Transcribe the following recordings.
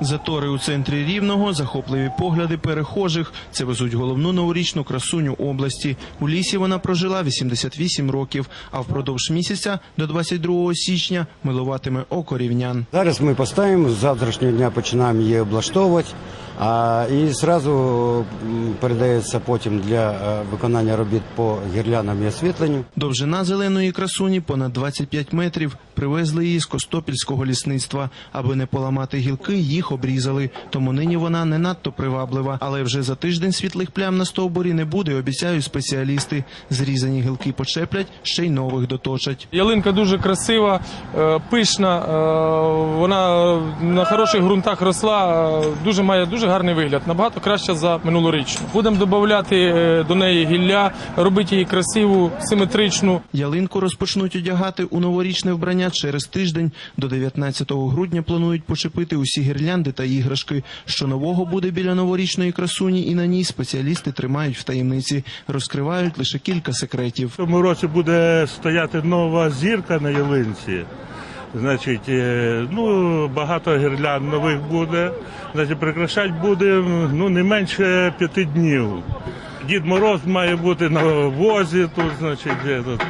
Затори у центрі рівного, захопливі погляди перехожих. Це везуть головну новорічну красуню області. У лісі вона прожила 88 років, а впродовж місяця до 22 січня милуватиме око рівнян. Зараз ми поставимо, з завтрашнього дня починаємо її облаштовувати. А, і зразу передається потім для е, виконання робіт по гірлянам і освітленню. Довжина зеленої красуні понад 25 метрів. Привезли її з Костопільського лісництва. Аби не поламати гілки, їх обрізали. Тому нині вона не надто приваблива. Але вже за тиждень світлих плям на стовбурі не буде, обіцяють спеціалісти. Зрізані гілки почеплять, ще й нових доточать. Ялинка дуже красива, е, пишна, е, вона на хороших ґрунтах росла, дуже має дуже гарний вигляд, набагато краще за минулорічну. Будемо додати е, до неї гілля, робити її красиву, симетричну. Ялинку розпочнуть одягати у новорічне вбрання через тиждень. До 19 грудня планують почепити усі гірлянди та іграшки. Що нового буде біля новорічної красуні, і на ній спеціалісти тримають в таємниці, розкривають лише кілька секретів. В цьому році буде стояти нова зірка на ялинці. Значить, е, ну багато гірлянд нових буде. Значить, прикрашати буде ну не менше п'яти днів. Дід Мороз має бути на возі, тут, значить, е, тут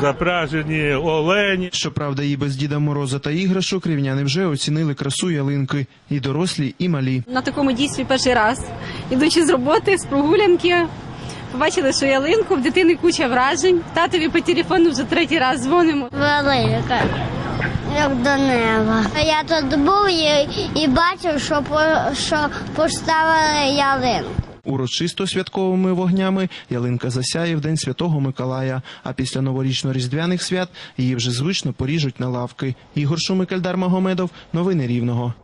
запражені олені. Щоправда, і без Діда Мороза та іграшок рівняни вже оцінили красу ялинки і дорослі, і малі. На такому дійстві перший раз, ідучи з роботи, з прогулянки, побачили, що ялинку, в дитини куча вражень. Татові по телефону вже третій раз дзвонимо. Велика, як до неба. Я тут був і, і бачив, що, по, що поставили ялинку. Урочисто святковими вогнями ялинка засяє в день святого Миколая. А після новорічно-різдвяних свят її вже звично поріжуть на лавки. Ігор Шумик, Ельдар Магомедов. Новини Рівного.